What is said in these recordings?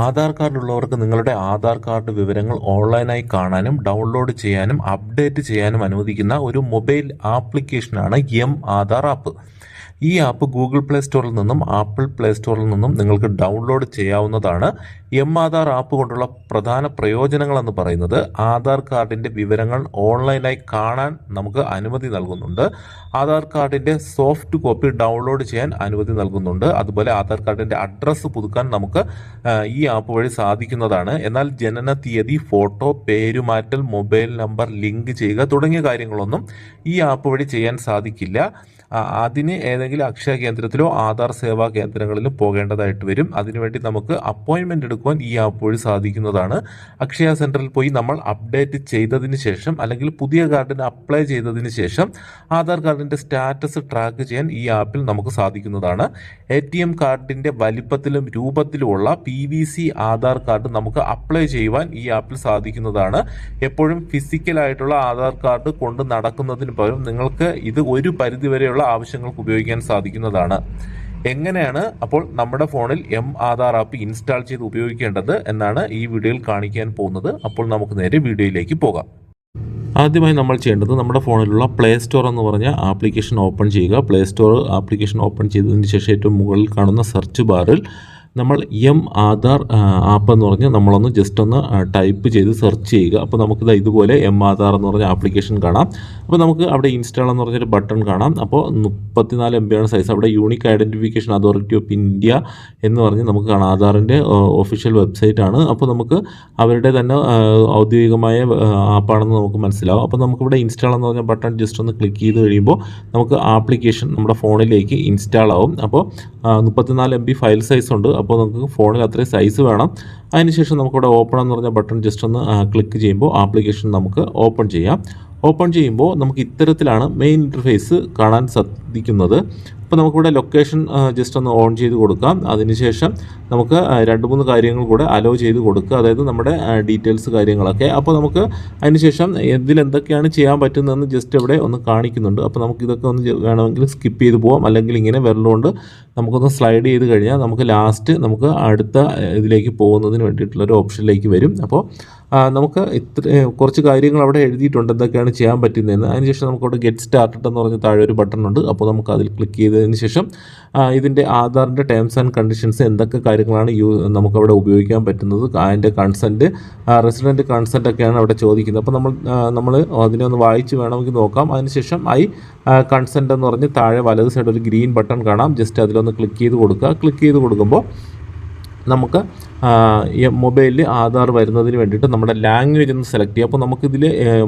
Aadhaar card ഉള്ളവർക്ക് നിങ്ങളുടെ Aadhaar card വിവരങ്ങൾ ഓൺലൈനായി കാണാനും ഡൗൺലോഡ് ചെയ്യാനും അപ്ഡേറ്റ് ചെയ്യാനും അനുവദിക്കുന്ന ഒരു മൊബൈൽ ആപ്ലിക്കേഷനാണ് എം ആധാർ ആപ്പ്. ഈ ആപ്പ് ഗൂഗിൾ പ്ലേ സ്റ്റോറിൽ നിന്നും ആപ്പിൾ പ്ലേ സ്റ്റോറിൽ നിന്നും നിങ്ങൾക്ക് ഡൗൺലോഡ് ചെയ്യാവുന്നതാണ് എം ആധാർ ആപ്പ് കൊണ്ടുള്ള പ്രധാന പ്രയോജനങ്ങൾ എന്ന് പറയുന്നത് ആധാർ കാർഡിന്റെ വിവരങ്ങൾ ഓൺലൈനായി കാണാൻ നമുക്ക് അനുമതി നൽകുന്നുണ്ട്. ആധാർ കാർഡിന്റെ സോഫ്റ്റ് കോപ്പി ഡൗൺലോഡ് ചെയ്യാൻ അനുമതി നൽകുന്നുണ്ട്. അതുപോലെ ആധാർ കാർഡിന്റെ അഡ്രസ്സ് പുതുക്കാൻ നമുക്ക് ഈ ആപ്പ് വഴി സാധിക്കുന്നതാണ്. എന്നാൽ ജനന തീയതി ഫോട്ടോ പേരുമാറ്റൽ മൊബൈൽ നമ്പർ ലിങ്ക് ചെയ്യുക തുടങ്ങിയ കാര്യങ്ങളൊന്നും ഈ ആപ്പ് വഴി ചെയ്യാൻ സാധിക്കില്ല. അതിന് ഏതെങ്കിലും അക്ഷയ കേന്ദ്രത്തിലോ ആധാർ സേവാ കേന്ദ്രങ്ങളിലോ പോകേണ്ടതായിട്ട് വരും. അതിനുവേണ്ടി നമുക്ക് അപ്പോയിൻമെന്റ് എടുക്കുവാൻ ഈ ആപ്പ് വഴി സാധിക്കുന്നതാണ്. അക്ഷയ സെന്ററിൽ പോയി നമ്മൾ അപ്ഡേറ്റ് ചെയ്തതിന് ശേഷം അല്ലെങ്കിൽ പുതിയ കാർഡിന് അപ്ലൈ ചെയ്തതിന് ശേഷം ആധാർ കാർഡിന്റെ സ്റ്റാറ്റസ് ട്രാക്ക് ചെയ്യാൻ ഈ ആപ്പിൽ നമുക്ക് സാധിക്കുന്നതാണ്. എ ടി എം കാർഡിന്റെ വലിപ്പത്തിലും രൂപത്തിലുമുള്ള P V C Aadhaar card നമുക്ക് അപ്ലൈ ചെയ്യുവാൻ ഈ ആപ്പിൽ സാധിക്കുന്നതാണ്. എപ്പോഴും ഫിസിക്കലായിട്ടുള്ള ആധാർ കാർഡ് കൊണ്ട് നടക്കുന്നതിന് പകരം നിങ്ങൾക്ക് ഇത് ഒരു പരിധിവരെയുള്ള ആവശ്യങ്ങൾക്ക് ഉപയോഗിക്കാൻ സാധിക്കുന്നതാണ്. എങ്ങനെയാണ് അപ്പോൾ നമ്മുടെ ഫോണിൽ എം ആധാർ ആപ്പ് ഇൻസ്റ്റാൾ ചെയ്ത് ഉപയോഗിക്കേണ്ടത് എന്നാണ് ഈ വീഡിയോയിൽ കാണിക്കാൻ പോകുന്നത്. അപ്പോൾ നമുക്ക് നേരെ വീഡിയോയിലേക്ക് പോകാം. ആദ്യമായി നമ്മൾ ചെയ്യേണ്ടത് നമ്മുടെ ഫോണിലുള്ള പ്ലേ സ്റ്റോർ എന്ന് പറഞ്ഞ ആപ്ലിക്കേഷൻ ഓപ്പൺ ചെയ്യുക. പ്ലേ സ്റ്റോർ ആപ്ലിക്കേഷൻ ഓപ്പൺ ചെയ്തതിന് ശേഷം ഏറ്റവും മുകളിൽ കാണുന്ന സെർച്ച് ബാറിൽ നമ്മൾ എം ആധാർ ആപ്പ് എന്ന് പറഞ്ഞ് നമ്മളൊന്ന് ജസ്റ്റ് ഒന്ന് ടൈപ്പ് ചെയ്ത് സെർച്ച് ചെയ്യുക. അപ്പോൾ നമുക്കിത് ഇതുപോലെ എം ആധാർ എന്ന് പറഞ്ഞ ആപ്ലിക്കേഷൻ കാണാം. അപ്പോൾ നമുക്ക് അവിടെ ഇൻസ്റ്റാൾ എന്ന് പറഞ്ഞൊരു ബട്ടൺ കാണാം. അപ്പോൾ മുപ്പത്തിനാല് എം ബിയാണ് സൈസ് അവിടെ unique identification authority of India എന്ന് പറഞ്ഞ് നമുക്ക് കാണാം. ആധാറിന്റെ ഒഫീഷ്യൽ വെബ്സൈറ്റ് ആണ്. അപ്പോൾ നമുക്ക് അവരുടെ തന്നെ ഔദ്യോഗികമായ ആപ്പാണെന്ന് നമുക്ക് മനസ്സിലാവും. അപ്പോൾ നമുക്കിവിടെ ഇൻസ്റ്റാൾ എന്ന് പറഞ്ഞ ബട്ടൺ ജസ്റ്റ് ഒന്ന് ക്ലിക്ക് ചെയ്ത് കഴിയുമ്പോൾ നമുക്ക് ആപ്ലിക്കേഷൻ നമ്മുടെ ഫോണിലേക്ക് ഇൻസ്റ്റാൾ ആവും. അപ്പോൾ മുപ്പത്തിനാല് എം ബി ഫയൽ സൈസ് ഉണ്ട്. അപ്പോൾ നമുക്ക് ഫോണിൽ അത്രയും സൈസ് വേണം. അതിനുശേഷം നമുക്കിവിടെ ഓപ്പൺ എന്ന് പറഞ്ഞ ബട്ടൺ ജസ്റ്റ് ഒന്ന് ക്ലിക്ക് ചെയ്യുമ്പോൾ ആപ്ലിക്കേഷൻ നമുക്ക് ഓപ്പൺ ചെയ്യാം. ഓപ്പൺ ചെയ്യുമ്പോൾ നമുക്ക് ഇത്തരത്തിലാണ് മെയിൻ ഇന്റർഫേസ് കാണാൻ സാധിക്കുന്നത്. അപ്പോൾ നമുക്കിവിടെ ലൊക്കേഷൻ ജസ്റ്റ് ഒന്ന് ഓൺ ചെയ്ത് കൊടുക്കാം. അതിനുശേഷം നമുക്ക് രണ്ട് മൂന്ന് കാര്യങ്ങൾ കൂടെ അലോ ചെയ്ത് കൊടുക്കുക. അതായത് നമ്മുടെ ഡീറ്റെയിൽസ് കാര്യങ്ങളൊക്കെ. അപ്പോൾ നമുക്ക് അതിനുശേഷം ഇതിൽ എന്തൊക്കെയാണ് ചെയ്യാൻ പറ്റുന്നതെന്ന് ജസ്റ്റ് ഇവിടെ ഒന്ന് കാണിക്കുന്നുണ്ട്. അപ്പോൾ നമുക്ക് ഇതൊക്കെ ഒന്ന് വേണമെങ്കിൽ സ്കിപ്പ് ചെയ്ത് പോവാം. അല്ലെങ്കിൽ ഇങ്ങനെ വിരലുകൊണ്ട് നമുക്കൊന്ന് സ്ലൈഡ് ചെയ്ത് കഴിഞ്ഞാൽ നമുക്ക് ലാസ്റ്റ് നമുക്ക് അടുത്ത ഇതിലേക്ക് പോകുന്നതിന് വേണ്ടിയിട്ടുള്ളൊരു ഓപ്ഷനിലേക്ക് വരും. അപ്പോൾ നമുക്ക് ഇത്ര കുറച്ച് കാര്യങ്ങൾ അവിടെ എഴുതിയിട്ടുണ്ട്. എന്തൊക്കെയാണ് ചെയ്യാൻ പറ്റുന്നതെന്ന്. അതിനുശേഷം നമുക്ക് അവിടെ ഗെറ്റ് സ്റ്റാർട്ടഡ് എന്ന് പറഞ്ഞ താഴെ ഒരു ബട്ടൺ ഉണ്ട്. അപ്പോൾ നമുക്ക് അതിൽ ക്ലിക്ക് ചെയ്തതിന് ശേഷം ഇതിന്റെ ആധാറിന്റെ ടേംസ് ആൻഡ് കണ്ടീഷൻസ് എന്തൊക്കെ കാര്യങ്ങളാണ് യൂ നമുക്കവിടെ ഉപയോഗിക്കാൻ പറ്റുന്നത്. അതിന്റെ കൺസെന്റ് റെസിഡന്റ് കൺസെന്റ് ഒക്കെയാണ് അവിടെ ചോദിക്കുന്നത്. അപ്പോൾ നമ്മൾ നമ്മൾ അതിനെ ഒന്ന് വായിച്ച് വേണമെങ്കിൽ നോക്കാം. അതിനുശേഷം ഐ കൺസെന്റ് എന്ന് പറഞ്ഞ് താഴെ വലത് സൈഡ് ഒരു ഗ്രീൻ ബട്ടൺ കാണാം. ജസ്റ്റ് അതിലൊന്ന് ക്ലിക്ക് ചെയ്ത് കൊടുക്കുക. ക്ലിക്ക് ചെയ്ത് കൊടുക്കുമ്പോൾ നമുക്ക് മൊബൈലിൽ ആധാർ വരുന്നതിന് വേണ്ടിയിട്ട് നമ്മുടെ ലാംഗ്വേജ് ഒന്ന് സെലക്ട് ചെയ്യാം. അപ്പോൾ നമുക്കിതിൽ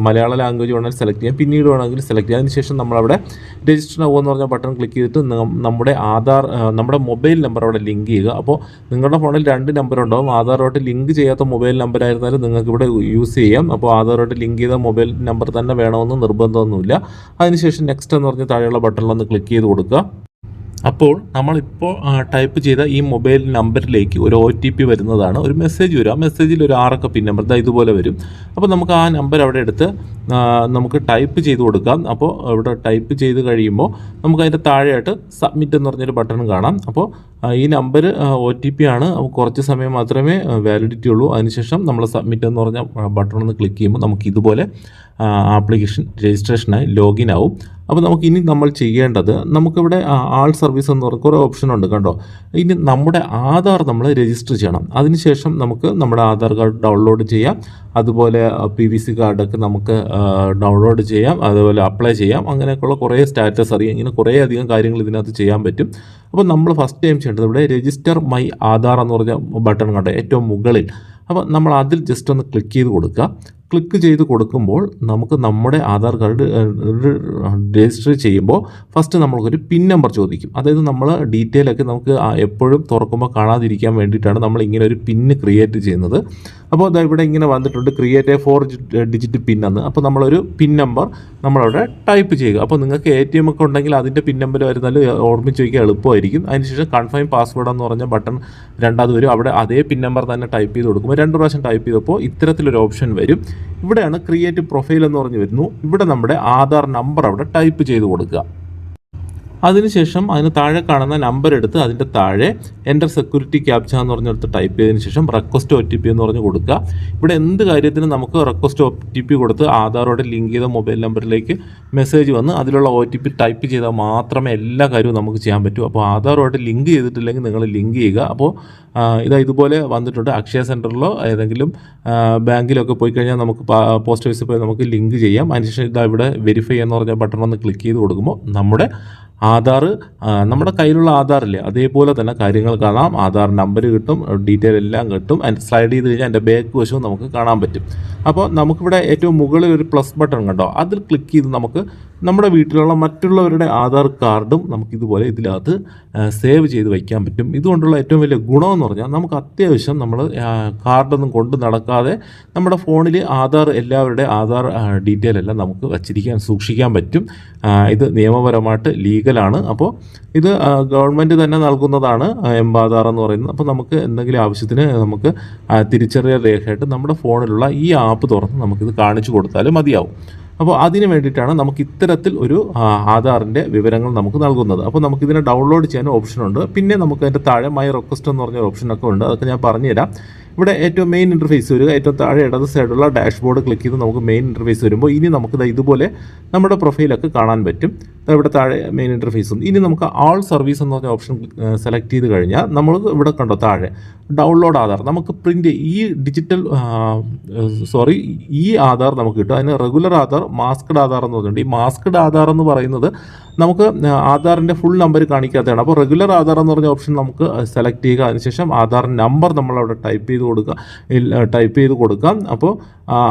മലയാള ലാംഗ്വേജ് വേണമെങ്കിൽ സെലക്ട് ചെയ്യാം. പിന്നീട് വേണമെങ്കിൽ സെലക്ട് ചെയ്യാം. അതിനുശേഷം നമ്മളവിടെ രജിസ്റ്റർ ആവുക എന്ന് പറഞ്ഞ ബട്ടൺ ക്ലിക്ക് ചെയ്തിട്ട് നമ്മുടെ ആധാർ നമ്മുടെ മൊബൈൽ നമ്പർ അവിടെ ലിങ്ക് ചെയ്യുക. അപ്പോൾ നിങ്ങളുടെ ഫോണിൽ രണ്ട് നമ്പർ ഉണ്ടാവും. ആധാറുമായിട്ട് ലിങ്ക് ചെയ്യാത്ത മൊബൈൽ നമ്പർ ആയിരുന്നാലും നിങ്ങൾക്ക് ഇവിടെ യൂസ് ചെയ്യാം. അപ്പോൾ ആധാറുമായിട്ട് ലിങ്ക് ചെയ്ത മൊബൈൽ നമ്പർ തന്നെ വേണമെന്ന് നിർബന്ധമൊന്നുമില്ല. അതിനുശേഷം നെക്സ്റ്റ് എന്ന് പറഞ്ഞ് താഴെയുള്ള ബട്ടണിലൊന്ന് ക്ലിക്ക് ചെയ്ത് കൊടുക്കുക. അപ്പോൾ നമ്മളിപ്പോൾ ടൈപ്പ് ചെയ്ത ഈ മൊബൈൽ നമ്പറിലേക്ക് ഒരു ഒ ടി പി വരുന്നതാണ്. ഒരു മെസ്സേജ് വരും. ആ മെസ്സേജിൽ ഒരു ആറക്ക പിൻ നമ്പർ ദാ ഇതുപോലെ വരും. അപ്പോൾ നമുക്ക് ആ നമ്പർ അവിടെ എടുത്ത് നമുക്ക് ടൈപ്പ് ചെയ്ത് കൊടുക്കാം. അപ്പോൾ ഇവിടെ ടൈപ്പ് ചെയ്ത് കഴിയുമ്പോൾ നമുക്ക് അതിന്റെ താഴെയായിട്ട് സബ്മിറ്റ് എന്ന് പറഞ്ഞൊരു ബട്ടൺ കാണാം. അപ്പോൾ ഈ നമ്പർ ഒ ടി പി ആണ്. കുറച്ച് സമയം മാത്രമേ വാലിഡിറ്റി ഉള്ളൂ. അതിനുശേഷം നമ്മൾ സബ്മിറ്റ് എന്ന് പറഞ്ഞ ബട്ടൺ ഒന്ന് ക്ലിക്ക് ചെയ്യുമ്പോൾ നമുക്ക് ഇതുപോലെ ആപ്ലിക്കേഷൻ രജിസ്ട്രേഷനായി ലോഗിൻ ആവും. അപ്പോൾ നമുക്ക് ഇനി നമ്മൾ ചെയ്യേണ്ടത് നമുക്കിവിടെ ആൾ സർവീസ് എന്ന് പറഞ്ഞ കുറേ ഓപ്ഷൻ ഉണ്ട് കണ്ടോ? ഇനി നമ്മുടെ ആധാർ നമ്മൾ രജിസ്റ്റർ ചെയ്യണം. അതിനുശേഷം നമുക്ക് നമ്മുടെ ആധാർ കാർഡ് ഡൗൺലോഡ് ചെയ്യാം. അതുപോലെ പി വി സി കാർഡൊക്കെ നമുക്ക് ഡൗൺലോഡ് ചെയ്യാം. അതുപോലെ അപ്ലൈ ചെയ്യാം. അങ്ങനെയൊക്കെയുള്ള കുറേ സ്റ്റാറ്റസ് അറിയാം. ഇങ്ങനെ കുറേ അധികം കാര്യങ്ങൾ ഇതിനകത്ത് ചെയ്യാൻ പറ്റും. അപ്പോൾ നമ്മൾ ഫസ്റ്റ് ടൈം ചെയ്യേണ്ടത് ഇവിടെ രജിസ്റ്റർ മൈ ആധാർ എന്ന് പറഞ്ഞ ബട്ടൺ കണ്ടോ ഏറ്റവും മുകളിൽ. അപ്പോൾ നമ്മൾ അതിൽ ജസ്റ്റ് ഒന്ന് ക്ലിക്ക് ചെയ്ത് കൊടുക്കുക. ക്ലിക്ക് ചെയ്ത് കൊടുക്കുമ്പോൾ നമുക്ക് നമ്മുടെ ആധാർ കാർഡ് രജിസ്റ്റർ ചെയ്യുമ്പോൾ ഫസ്റ്റ് നമ്മൾക്കൊരു പിൻ നമ്പർ ചോദിക്കും. അതായത് നമ്മൾ ഡീറ്റെയിൽ ഒക്കെ നമുക്ക് എപ്പോഴും തുറക്കുമ്പോൾ കാണാതിരിക്കാൻ വേണ്ടിയിട്ടാണ് നമ്മൾ ഇങ്ങനെ ഒരു പിന്ന് ക്രിയേറ്റ് ചെയ്യുന്നത്. അപ്പോൾ അത് ഇവിടെ ഇങ്ങനെ വന്നിട്ടുണ്ട് create a four digit pin എന്ന്. അപ്പോൾ നമ്മളൊരു പിൻ നമ്പർ നമ്മളവിടെ ടൈപ്പ് ചെയ്യുക. അപ്പോൾ നിങ്ങൾക്ക് എ ടി എം ഒക്കെ ഉണ്ടെങ്കിൽ അതിന്റെ പിൻ നമ്പർ വരുന്നാൽ ഓർമ്മിച്ച് വയ്ക്കുക എളുപ്പമായിരിക്കും. അതിനുശേഷം കൺഫേം പാസ്വേഡ് എന്ന് പറഞ്ഞ ബട്ടൺ രണ്ടാമത് വരും. അവിടെ അതേ പിൻ നമ്പർ തന്നെ ടൈപ്പ് ചെയ്ത് കൊടുക്കുമ്പോൾ രണ്ട് പ്രാവശ്യം ടൈപ്പ് ചെയ്തപ്പോൾ ഇത്തരത്തിലൊരു ഓപ്ഷൻ വരും. ഇവിടെയാണ് ക്രിയേറ്റ് പ്രൊഫൈൽ എന്ന് പറഞ്ഞു വരുന്നു. ഇവിടെ നമ്മുടെ ആധാർ നമ്പർ അവിടെ ടൈപ്പ് ചെയ്ത് കൊടുക്കുക. അതിനുശേഷം അതിന് താഴെ കാണുന്ന നമ്പർ എടുത്ത് അതിന്റെ താഴെ എന്റർ സെക്യൂരിറ്റി ക്യാപ്ച എന്ന് പറഞ്ഞെടുത്ത് ടൈപ്പ് ചെയ്തതിന് ശേഷം റെക്വസ്റ്റ് ഒ ടി പി എന്ന് പറഞ്ഞ് കൊടുക്കുക. ഇവിടെ എന്ത് കാര്യത്തിനും നമുക്ക് റെക്വസ്റ്റ് ഒ ടി പി കൊടുത്ത് ആധാറോടെ ലിങ്ക് ചെയ്ത മൊബൈൽ നമ്പറിലേക്ക് മെസ്സേജ് വന്ന് അതിലുള്ള ഒ ടി പി ടൈപ്പ് ചെയ്താൽ മാത്രമേ എല്ലാ കാര്യവും നമുക്ക് ചെയ്യാൻ പറ്റൂ. അപ്പോൾ ആധാറുമായിട്ട് ലിങ്ക് ചെയ്തിട്ടില്ലെങ്കിൽ നിങ്ങൾ ലിങ്ക് ചെയ്യുക. അപ്പോൾ ഇതാ ഇതുപോലെ വന്നിട്ടുണ്ട്. അക്ഷയ സെന്ററിലോ ഏതെങ്കിലും ബാങ്കിലൊക്കെ പോയി കഴിഞ്ഞാൽ നമുക്ക് പോസ്റ്റ് ഓഫീസിൽ പോയി നമുക്ക് ലിങ്ക് ചെയ്യാം. അതിനുശേഷം ഇതാ ഇവിടെ വെരിഫൈ എന്ന് പറഞ്ഞ ബട്ടൺ ഒന്ന് ക്ലിക്ക് ചെയ്ത് കൊടുക്കുമ്പോൾ നമ്മുടെ ആധാർ നമ്മുടെ കയ്യിലുള്ള ആധാറില്ലേ അതേപോലെ തന്നെ കാര്യങ്ങൾ കാണാം. ആധാർ നമ്പർ കിട്ടും ഡീറ്റെയിൽ എല്ലാം കിട്ടും. അതിന്റെ സ്ലൈഡ് ചെയ്ത് കഴിഞ്ഞാൽ എന്റെ ബാക്ക് വശവും നമുക്ക് കാണാൻ പറ്റും. അപ്പോൾ നമുക്കിവിടെ ഏറ്റവും മുകളിൽ ഒരു പ്ലസ് ബട്ടൺ കണ്ടോ അതിൽ ക്ലിക്ക് ചെയ്ത് നമുക്ക് നമ്മുടെ വീട്ടിലുള്ള മറ്റുള്ളവരുടെ ആധാർ കാർഡും നമുക്കിതുപോലെ ഇതിനകത്ത് സേവ് ചെയ്ത് വയ്ക്കാൻ പറ്റും. ഇതുകൊണ്ടുള്ള ഏറ്റവും വലിയ ഗുണമെന്ന് പറഞ്ഞാൽ നമുക്ക് അത്യാവശ്യം നമ്മൾ കാർഡൊന്നും കൊണ്ട് നടക്കാതെ നമ്മുടെ ഫോണിൽ ആധാർ എല്ലാവരുടെ ആധാർ ഡീറ്റെയിൽ എല്ലാം നമുക്ക് വച്ചിരിക്കാൻ സൂക്ഷിക്കാൻ പറ്റും. ഇത് നിയമപരമായിട്ട് ലീഗലാണ്. അപ്പോൾ ഇത് ഗവൺമെന്റ് തന്നെ നൽകുന്നതാണ് എംബാധാർ എന്ന് പറയുന്നത്. അപ്പോൾ നമുക്ക് എന്തെങ്കിലും ആവശ്യത്തിന് നമുക്ക് തിരിച്ചറിയൽ രേഖയായിട്ട് നമ്മുടെ ഫോണിലുള്ള ഈ ആപ്പ് തുറന്ന് നമുക്കിത് കാണിച്ചു കൊടുത്താൽ മതിയാവും. അപ്പോൾ അതിന് വേണ്ടിയിട്ടാണ് നമുക്ക് ഇത്തരത്തിൽ ഒരു ആധാറിന്റെ വിവരങ്ങൾ നമുക്ക് നൽകുന്നത്. അപ്പോൾ നമുക്കിതിനെ ഡൗൺലോഡ് ചെയ്യാൻ ഓപ്ഷനുണ്ട് പിന്നെ നമുക്ക് അതിന്റെ താഴെ മൈ റിക്വസ്റ്റ് എന്ന് പറഞ്ഞ ഓപ്ഷനൊക്കെ ഉണ്ട്. അതൊക്കെ ഞാൻ പറഞ്ഞുതരാം. ഇവിടെ ഏറ്റവും മെയിൻ ഇന്റർഫേസ് വരിക ഏറ്റവും താഴെ ഇടത് സൈഡുള്ള ഡാഷ്ബോർഡ് ക്ലിക്ക് ചെയ്ത് നമുക്ക് മെയിൻ ഇന്റർഫേസ് വരുമ്പോൾ ഇനി നമുക്ക് ഇതുപോലെ നമ്മുടെ പ്രൊഫൈലൊക്കെ കാണാൻ പറ്റും. ഇവിടെ താഴെ മെയിൻ ഇന്റർഫേസും ഇനി നമുക്ക് ആൾ സർവീസ് എന്ന് പറഞ്ഞ ഓപ്ഷൻ സെലക്ട് ചെയ്ത് കഴിഞ്ഞാൽ നമ്മൾ ഇവിടെ കണ്ടോ താഴെ ഡൗൺലോഡ് ആധാർ. നമുക്ക് പ്രിന്റ് ഈ ഡിജിറ്റൽ സോറി ഈ ആധാർ നമുക്ക് കിട്ടും. അതിന് റെഗുലർ ആധാർ മാസ്ക്ഡ് ആധാർ എന്ന് പറയുന്നുണ്ട് ഈ മാസ്ക്ഡ് ആധാർ എന്ന് പറയുന്നത് നമുക്ക് ആധാറിന്റെ ഫുൾ നമ്പർ കാണിക്കാത്തതാണ്. അപ്പോൾ റെഗുലർ ആധാർ എന്ന് പറഞ്ഞ ഓപ്ഷൻ നമുക്ക് സെലക്ട് ചെയ്യുക. അതിനുശേഷം ആധാർ നമ്പർ നമ്മൾ അവിടെ ടൈപ്പ് ചെയ്ത് കൊടുക്കുക ടൈപ്പ് ചെയ്ത് കൊടുക്കാം. അപ്പോൾ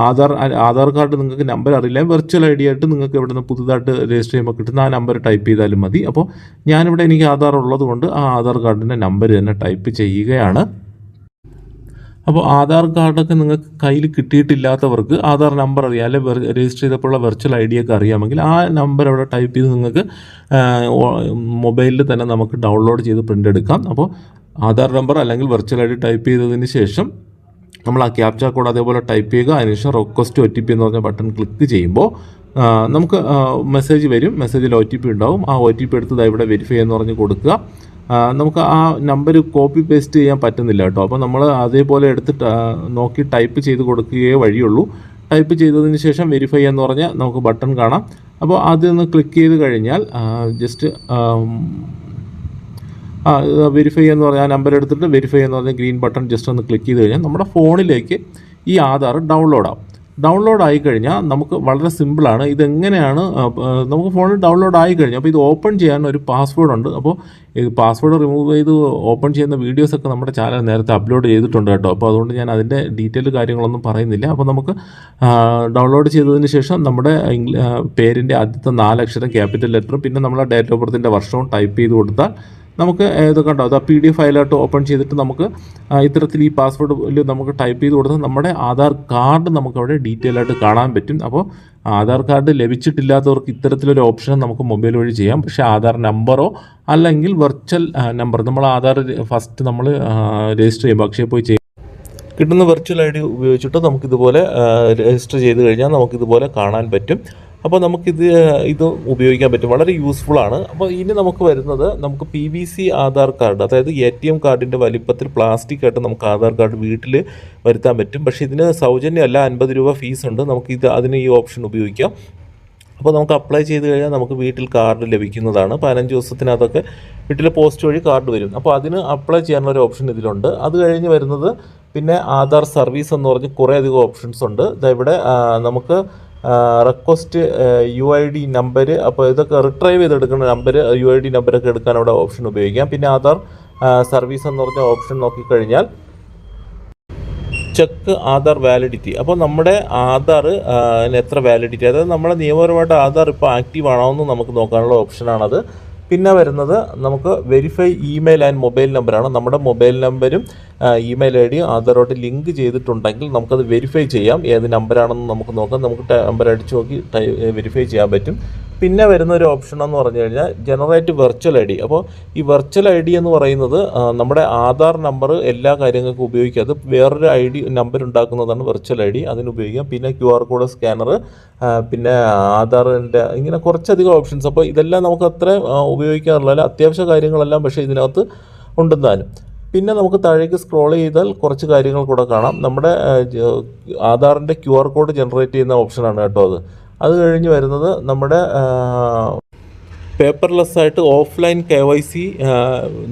ആധാർ ആധാർ കാർഡ് നിങ്ങൾക്ക് നമ്പർ അറിയില്ല. വെർച്വൽ ഐ ഡി ആയിട്ട് നിങ്ങൾക്ക് ഇവിടെ നിന്ന് പുതുതായിട്ട് രജിസ്റ്റർ ചെയ്യുമ്പോൾ കിട്ടുന്ന ആ നമ്പർ ടൈപ്പ് ചെയ്താലും മതി. അപ്പോൾ ഞാനിവിടെ എനിക്ക് ആധാർ ഉള്ളതുകൊണ്ട് ആ ആധാർ കാർഡിന്റെ നമ്പർ തന്നെ ടൈപ്പ് ചെയ്യുകയാണ്. അപ്പോൾ ആധാർ കാർഡൊക്കെ നിങ്ങൾക്ക് കയ്യിൽ കിട്ടിയിട്ടില്ലാത്തവർക്ക് ആധാർ നമ്പർ അറിയാം അല്ലെങ്കിൽ രജിസ്റ്റർ ചെയ്തപ്പോഴുള്ള വെർച്വൽ ഐ ഡി ഒക്കെ അറിയാമെങ്കിൽ ആ നമ്പർ അവിടെ ടൈപ്പ് ചെയ്ത് നിങ്ങൾക്ക് മൊബൈലിൽ തന്നെ നമുക്ക് ഡൗൺലോഡ് ചെയ്ത് പ്രിന്റ് എടുക്കാം. അപ്പോൾ ആധാർ നമ്പർ അല്ലെങ്കിൽ വെർച്വൽ ഐ ഡി ടൈപ്പ് ചെയ്തതിന് ശേഷം നമ്മൾ ആ ക്യാപ്ച കോഡ് അതേപോലെ ടൈപ്പ് ചെയ്യുക. അതിനുശേഷം റിക്വസ്റ്റ് ഒ ടി പി എന്ന് പറഞ്ഞ ബട്ടൺ ക്ലിക്ക് ചെയ്യുമ്പോൾ നമുക്ക് മെസ്സേജ് വരും. മെസ്സേജിൽ ഒ ടി പി ഉണ്ടാവും. ആ ഒ ടി പി എടുത്ത് ഇവിടെ വെരിഫൈ എന്ന് പറഞ്ഞ് കൊടുക്കുക. നമുക്ക് ആ നമ്പർ കോപ്പി പേസ്റ്റ് ചെയ്യാൻ പറ്റുന്നില്ല കേട്ടോ. അപ്പോൾ നമ്മൾ അതേപോലെ എടുത്ത് നോക്കി ടൈപ്പ് ചെയ്ത് കൊടുക്കുകയേ വഴിയുള്ളൂ. ടൈപ്പ് ചെയ്തതിന് ശേഷം വെരിഫൈ എന്ന് പറഞ്ഞാൽ നമുക്ക് ബട്ടൺ കാണാം. അപ്പോൾ അതൊന്ന് ക്ലിക്ക് ചെയ്ത് കഴിഞ്ഞാൽ ജസ്റ്റ് ആ വെരിഫൈ എന്ന് പറഞ്ഞാൽ ആ നമ്പർ എടുത്തിട്ട് വെരിഫൈ എന്ന് പറഞ്ഞ ഗ്രീൻ ബട്ടൺ ജസ്റ്റ് ഒന്ന് ക്ലിക്ക് ചെയ്ത് കഴിഞ്ഞാൽ നമ്മുടെ ഫോണിലേക്ക് ഈ ആധാർ ഡൗൺലോഡ് ആവും. ഡൗൺലോഡ് ആയി കഴിഞ്ഞാൽ നമുക്ക് വളരെ സിമ്പിളാണ് ഇതെങ്ങനെയാണ് നമുക്ക് ഫോണിൽ ഡൗൺലോഡ് ആയി കഴിഞ്ഞു അപ്പോൾ ഇത് ഓപ്പൺ ചെയ്യാൻ ഒരു പാസ്വേഡ് ഉണ്ട്. അപ്പോൾ ഈ പാസ്വേഡ് റിമൂവ് ചെയ്ത് ഓപ്പൺ ചെയ്യുന്ന വീഡിയോസൊക്കെ നമ്മുടെ ചാനൽ നേരത്തെ അപ്ലോഡ് ചെയ്തിട്ടുണ്ട് കേട്ടോ. അപ്പോൾ അതുകൊണ്ട് ഞാൻ അതിന്റെ ഡീറ്റെയിൽ കാര്യങ്ങളൊന്നും പറയുന്നില്ല. അപ്പോൾ നമുക്ക് ഡൗൺലോഡ് ചെയ്തതിന് ശേഷം നമ്മുടെ പേരിന്റെ ആദ്യത്തെ നാലക്ഷരം ക്യാപിറ്റൽ ലെറ്ററും പിന്നെ നമ്മളെ ഡേറ്റ് ഓഫ് ബർത്തിന്റെ വർഷവും ടൈപ്പ് ചെയ്ത് കൊടുത്താൽ നമുക്ക് ഇത് കണ്ടോ? അത് പി ഡി എഫ് ഫയലായിട്ട് ഓപ്പൺ ചെയ്തിട്ട് നമുക്ക് ഇത്തരത്തിൽ ഈ പാസ്വേഡ് നമുക്ക് ടൈപ്പ് ചെയ്ത് കൊടുത്താൽ നമ്മുടെ ആധാർ കാർഡ് നമുക്ക് അവിടെ ഡീറ്റെയിൽ ആയിട്ട് കാണാൻ പറ്റും. അപ്പോൾ ആധാർ കാർഡ് ലഭിച്ചിട്ടില്ലാത്തവർക്ക് ഇത്തരത്തിലൊരു ഓപ്ഷൻ നമുക്ക് മൊബൈൽ വഴി ചെയ്യാം. പക്ഷേ ആധാർ നമ്പറോ അല്ലെങ്കിൽ വെർച്വൽ നമ്പർ നമ്മൾ ആധാർ ഫസ്റ്റ് നമ്മൾ രജിസ്റ്റർ ചെയ്യുമ്പോൾ അക്ഷയ പോയി ചെയ്യും കിട്ടുന്ന വെർച്വൽ ഐ ഡി ഉപയോഗിച്ചിട്ട് നമുക്കിതുപോലെ രജിസ്റ്റർ ചെയ്ത് കഴിഞ്ഞാൽ നമുക്കിതുപോലെ കാണാൻ പറ്റും. അപ്പോൾ നമുക്കിത് ഇത് ഉപയോഗിക്കാൻ പറ്റും. വളരെ യൂസ്ഫുൾ ആണ്. അപ്പോൾ ഇനി നമുക്ക് വരുന്നത് നമുക്ക് P V C Aadhaar card അതായത് എ ടി എം കാർഡിന്റെ വലിപ്പത്തിൽ പ്ലാസ്റ്റിക് ആയിട്ട് നമുക്ക് ആധാർ കാർഡ് വീട്ടിൽ വരുത്താൻ പറ്റും. പക്ഷേ ഇതിന് സൗജന്യമല്ല അൻപത് രൂപ ഫീസ് ഉണ്ട്. നമുക്ക് ഇത് അതിന് ഈ ഓപ്ഷൻ ഉപയോഗിക്കാം. അപ്പോൾ നമുക്ക് അപ്ലൈ ചെയ്ത് കഴിഞ്ഞാൽ നമുക്ക് വീട്ടിൽ കാർഡ് ലഭിക്കുന്നതാണ്. പതിനഞ്ച് ദിവസത്തിനകത്തൊക്കെ വീട്ടിൽ പോസ്റ്റ് വഴി കാർഡ് വരും. അപ്പോൾ അതിന് അപ്ലൈ ചെയ്യാനുള്ള ഒരു ഓപ്ഷൻ ഇതിലുണ്ട്. അത് കഴിഞ്ഞ് വരുന്നത് പിന്നെ ആധാർ സർവീസ് എന്ന് പറഞ്ഞ് കുറേ അധികം ഓപ്ഷൻസ് ഉണ്ട് ഇവിടെ നമുക്ക് request U I D number അപ്പോൾ ഇതൊക്കെ റിട്രൈവ് ചെയ്തെടുക്കുന്ന നമ്പർ യു ഐ ഡി നമ്പറൊക്കെ എടുക്കാൻ അവിടെ ഓപ്ഷൻ ഉപയോഗിക്കാം. പിന്നെ ആധാർ സർവീസ് എന്ന് പറഞ്ഞ ഓപ്ഷൻ നോക്കിക്കഴിഞ്ഞാൽ ചെക്ക് ആധാർ വാലിഡിറ്റി അപ്പോൾ നമ്മുടെ ആധാർ എത്ര വാലിഡിറ്റി അതായത് നമ്മുടെ നിയമപരമായിട്ട് ആധാർ ഇപ്പോൾ ആക്റ്റീവ് ആണോ എന്ന് നമുക്ക് നോക്കാനുള്ള ഓപ്ഷനാണത് പിന്നെ വരുന്നത് നമുക്ക് വെരിഫൈ ഇമെയിൽ ആൻഡ് മൊബൈൽ നമ്പറാണ് നമ്മുടെ മൊബൈൽ നമ്പരും ഇമെയിൽ ഐ ഡിയും ആധാറുമായിട്ട് ലിങ്ക് ചെയ്തിട്ടുണ്ടെങ്കിൽ നമുക്കത് വെരിഫൈ ചെയ്യാം. ഏത് നമ്പറാണെന്ന് നമുക്ക് നോക്കാം. നമുക്ക് നമ്പർ അടിച്ച് നോക്കി വെരിഫൈ ചെയ്യാൻ പറ്റും. പിന്നെ വരുന്ന ഒരു ഓപ്ഷൻ എന്ന് പറഞ്ഞു കഴിഞ്ഞാൽ ജനറേറ്റ് വെർച്വൽ ഐ ഡി അപ്പോൾ ഈ വെർച്വൽ ഐ ഡി എന്ന് പറയുന്നത് നമ്മുടെ ആധാർ നമ്പർ എല്ലാ കാര്യങ്ങൾക്കും ഉപയോഗിക്കാതെ വേറൊരു ഐ ഡി നമ്പർ ഉണ്ടാക്കുന്നതാണ് വെർച്വൽ ഐ ഡി അതിന് ഉപയോഗിക്കാം. പിന്നെ ക്യു ആർ കോഡ് സ്കാനർ പിന്നെ ആധാറിന്റെ ഇങ്ങനെ കുറച്ചധികം ഓപ്ഷൻസ് അപ്പോൾ ഇതെല്ലാം നമുക്ക് അത്ര ഉപയോഗിക്കാറുള്ള അത്യാവശ്യ കാര്യങ്ങളെല്ലാം പക്ഷേ ഇതിനകത്ത് ഉണ്ടെന്നാലും പിന്നെ നമുക്ക് താഴേക്ക് സ്ക്രോൾ ചെയ്താൽ കുറച്ച് കാര്യങ്ങൾ കൂടെ കാണാം. നമ്മുടെ ആധാറിന്റെ ക്യു ആർ കോഡ് ജനറേറ്റ് ചെയ്യുന്ന ഓപ്ഷനാണ് കേട്ടോ അത്. അത് കഴിഞ്ഞ് വരുന്നത് നമ്മുടെ പേപ്പർലെസ് ആയിട്ട് ഓഫ്ലൈൻ കെ വൈ സി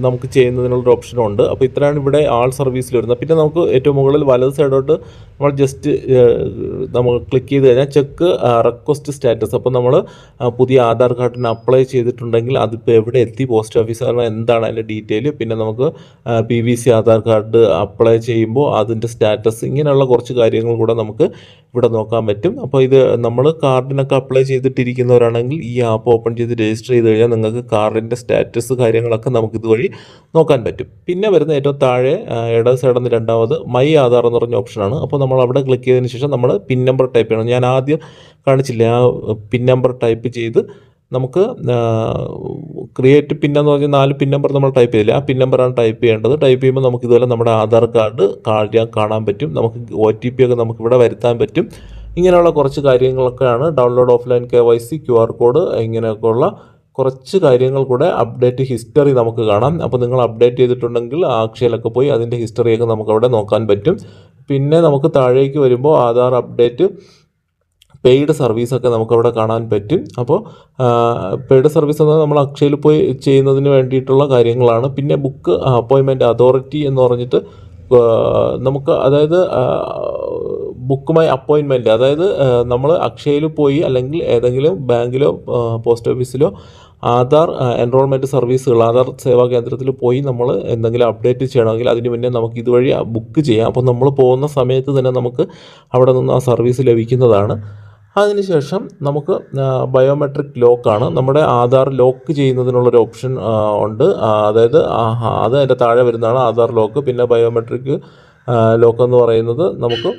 നമുക്ക് ചെയ്യുന്നതിനുള്ളൊരു ഓപ്ഷനുണ്ട് അപ്പോൾ ഇത്രയാണ് ഇവിടെ ആൾ സർവീസിൽ വരുന്നത്. പിന്നെ നമുക്ക് ഏറ്റവും മുകളിൽ വലത് സൈഡോട്ട് നമ്മൾ ജസ്റ്റ് നമ്മൾ ക്ലിക്ക് ചെയ്ത് കഴിഞ്ഞാൽ ചെക്ക് റിക്വസ്റ്റ് സ്റ്റാറ്റസ് അപ്പോൾ നമ്മൾ പുതിയ ആധാർ കാർഡിന് അപ്ലൈ ചെയ്തിട്ടുണ്ടെങ്കിൽ അതിപ്പോൾ എവിടെ എത്തി? പോസ്റ്റ് ഓഫീസറിന് എന്താണ് അതിന്റെ ഡീറ്റെയിൽ പിന്നെ നമുക്ക് P V C Aadhaar card apply ചെയ്യുമ്പോൾ അതിന്റെ സ്റ്റാറ്റസ് ഇങ്ങനെയുള്ള കുറച്ച് കാര്യങ്ങൾ കൂടെ നമുക്ക് ഇവിടെ നോക്കാൻ പറ്റും. അപ്പോൾ ഇത് നമ്മൾ കാർഡിനൊക്കെ അപ്ലൈ ചെയ്തിട്ടിരിക്കുന്നവരാണെങ്കിൽ ഈ ആപ്പ് ഓപ്പൺ ചെയ്ത് രജിസ്റ്റർ ചെയ്ത് കഴിഞ്ഞാൽ നിങ്ങൾക്ക് കാർഡിന്റെ സ്റ്റാറ്റസ് കാര്യങ്ങളൊക്കെ നമുക്ക് ഇതുവഴി നോക്കാൻ പറ്റും. പിന്നെ വരുന്ന ഏറ്റവും താഴെ ഇട സൈഡിൽ നിന്ന് രണ്ടാമത് മൈ ആധാർ എന്ന് പറഞ്ഞ ഓപ്ഷനാണ് അപ്പോൾ നമ്മൾ അവിടെ ക്ലിക്ക് ചെയ്തതിന് ശേഷം നമ്മൾ പിൻ നമ്പർ ടൈപ്പ് ചെയ്യണം. ഞാൻ ആദ്യം കാണിച്ചില്ല ആ പിൻ നമ്പർ ടൈപ്പ് ചെയ്ത് നമുക്ക് ക്രിയേറ്റ് പിൻ എന്ന് പറഞ്ഞാൽ നാല് പിൻ നമ്പർ നമ്മൾ ടൈപ്പ് ചെയ്തില്ല? ആ പിൻ നമ്പറാണ് ടൈപ്പ് ചെയ്യേണ്ടത്. ടൈപ്പ് ചെയ്യുമ്പോൾ നമുക്ക് ഇതുപോലെ നമ്മുടെ ആധാർ കാർഡ് കാര്യം കാണാൻ പറ്റും. നമുക്ക് ഒ ടി പി ഒക്കെ നമുക്ക് ഇവിടെ വരുത്താൻ പറ്റും. ഇങ്ങനെയുള്ള കുറച്ച് കാര്യങ്ങളൊക്കെയാണ് download offline K Y C Q R code ഇങ്ങനെയൊക്കെയുള്ള കുറച്ച് കാര്യങ്ങൾ കൂടെ അപ്ഡേറ്റ് ഹിസ്റ്ററി നമുക്ക് കാണാം. അപ്പോൾ നിങ്ങൾ അപ്ഡേറ്റ് ചെയ്തിട്ടുണ്ടെങ്കിൽ അക്ഷയയിലൊക്കെ പോയി അതിന്റെ ഹിസ്റ്ററിയൊക്കെ നമുക്ക് അവിടെ നോക്കാൻ പറ്റും. പിന്നെ നമുക്ക് താഴേക്ക് വരുമ്പോൾ ആധാർ അപ്ഡേറ്റ് പെയ്ഡ് സർവീസൊക്കെ നമുക്കവിടെ കാണാൻ പറ്റും. അപ്പോൾ പെയ്ഡ് സർവീസ് എന്നാൽ നമ്മൾ അക്ഷയയിൽ പോയി ചെയ്യുന്നതിന് വേണ്ടിയിട്ടുള്ള കാര്യങ്ങളാണ്. പിന്നെ ബുക്ക് അപ്പോയിൻമെന്റ് അതോറിറ്റി എന്ന് പറഞ്ഞിട്ട് നമുക്ക് അതായത് ബുക്കുമായി അപ്പോയിൻമെന്റ് അതായത് നമ്മൾ അക്ഷയയിൽ പോയി അല്ലെങ്കിൽ ഏതെങ്കിലും ബാങ്കിലോ പോസ്റ്റ് ഓഫീസിലോ ആധാർ എൻറോൾമെന്റ് സർവീസുകൾ ആധാർ സേവാ കേന്ദ്രത്തിൽ പോയി നമ്മൾ എന്തെങ്കിലും അപ്ഡേറ്റ് ചെയ്യണമെങ്കിൽ അതിന് മുന്നേ നമുക്ക് ഇതുവഴി ബുക്ക് ചെയ്യാം. അപ്പോൾ നമ്മൾ പോകുന്ന സമയത്ത് തന്നെ നമുക്ക് അവിടെ നിന്ന് ആ സർവീസ് ലഭിക്കുന്നതാണ്. അതിനുശേഷം നമുക്ക് ബയോമെട്രിക് ലോക്കാണ് നമ്മുടെ ആധാർ ലോക്ക് ചെയ്യുന്നതിനുള്ളൊരു ഓപ്ഷൻ ഉണ്ട്. അതായത് അത് അതിന്റെ താഴെ വരുന്നതാണ് ആധാർ ലോക്ക്. പിന്നെ ബയോമെട്രിക് ലോക്ക് എന്ന് പറയുന്നത് നമുക്ക്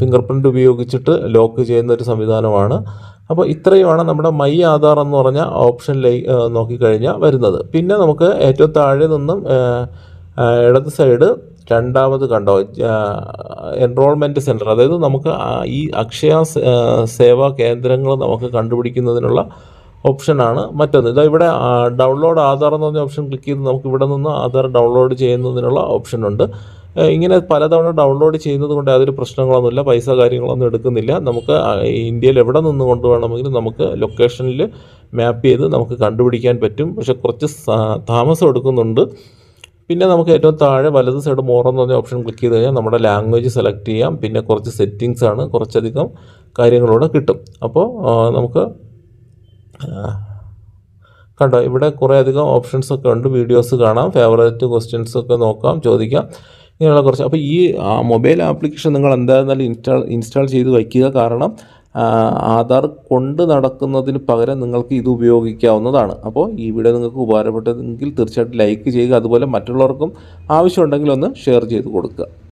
ഫിംഗർ പ്രിന്റ് ഉപയോഗിച്ചിട്ട് ലോക്ക് ചെയ്യുന്ന ഒരു സംവിധാനമാണ്. അപ്പോൾ ഇത്രയുമാണ് നമ്മുടെ മൈ ആധാർ എന്ന് പറഞ്ഞ ഓപ്ഷനിലേക്ക് നോക്കിക്കഴിഞ്ഞാൽ വരുന്നത്. പിന്നെ നമുക്ക് ഏറ്റവും താഴെ നിന്നും ഇടത് സൈഡ് രണ്ടാമത് കണ്ടോ എൻറോൾമെന്റ് സെന്റർ അതായത് നമുക്ക് ഈ അക്ഷയ സേവാ കേന്ദ്രങ്ങൾ നമുക്ക് കണ്ടുപിടിക്കുന്നതിനുള്ള ഓപ്ഷനാണ് മറ്റൊന്ന്. ഇതാ ഇവിടെ ഡൗൺലോഡ് ആധാർ എന്ന് പറഞ്ഞ ഓപ്ഷൻ ക്ലിക്ക് ചെയ്ത് നമുക്ക് ഇവിടെ നിന്ന് ആധാർ ഡൗൺലോഡ് ചെയ്യുന്നതിനുള്ള ഓപ്ഷനുണ്ട് ഇങ്ങനെ പലതവണ ഡൗൺലോഡ് ചെയ്യുന്നത് കൊണ്ട് യാതൊരു പ്രശ്നങ്ങളൊന്നുമില്ല പൈസ കാര്യങ്ങളൊന്നും എടുക്കുന്നില്ല. നമുക്ക് ഇന്ത്യയിൽ എവിടെ നിന്ന് കൊണ്ടുപോകണമെങ്കിലും നമുക്ക് ലൊക്കേഷനിൽ മാപ്പ് ചെയ്ത് നമുക്ക് കണ്ടുപിടിക്കാൻ പറ്റും. പക്ഷെ കുറച്ച് താമസം എടുക്കുന്നുണ്ട്. പിന്നെ നമുക്ക് ഏറ്റവും താഴെ വലത് സൈഡ് മോർ എന്ന് പറഞ്ഞ ഓപ്ഷൻ ക്ലിക്ക് ചെയ്ത് കഴിഞ്ഞാൽ നമ്മുടെ ലാംഗ്വേജ് സെലക്ട് ചെയ്യാം. പിന്നെ കുറച്ച് സെറ്റിങ്സ് ആണ്. കുറച്ചധികം കാര്യങ്ങളൂടെ കിട്ടും. അപ്പോൾ നമുക്ക് കണ്ടോ ഇവിടെ കുറേ അധികം ഓപ്ഷൻസ് ഒക്കെ ഉണ്ട്. വീഡിയോസ് കാണാം. ഫേവറേറ്റ് ക്വസ്റ്റ്യൻസ് ഒക്കെ നോക്കാം. ചോദിക്കാം. ഇങ്ങനെയുള്ള കുറച്ച്. അപ്പോൾ ഈ മൊബൈൽ ആപ്ലിക്കേഷൻ നിങ്ങൾ എന്തായിരുന്നാലും ഇൻസ്റ്റാൾ ഇൻസ്റ്റാൾ ചെയ്ത് വയ്ക്കുക. കാരണം ആധാർ കൊണ്ട് നടക്കുന്നതിന് പകരം നിങ്ങൾക്ക് ഇത് ഉപയോഗിക്കാവുന്നതാണ്. അപ്പോൾ ഈ വീഡിയോ നിങ്ങൾക്ക് ഉപകാരപ്പെട്ടതെങ്കിൽ തീർച്ചയായിട്ടും ലൈക്ക് ചെയ്യുക. അതുപോലെ മറ്റുള്ളവർക്കും ആവശ്യമുണ്ടെങ്കിൽ ഒന്ന് ഷെയർ ചെയ്ത് കൊടുക്കുക.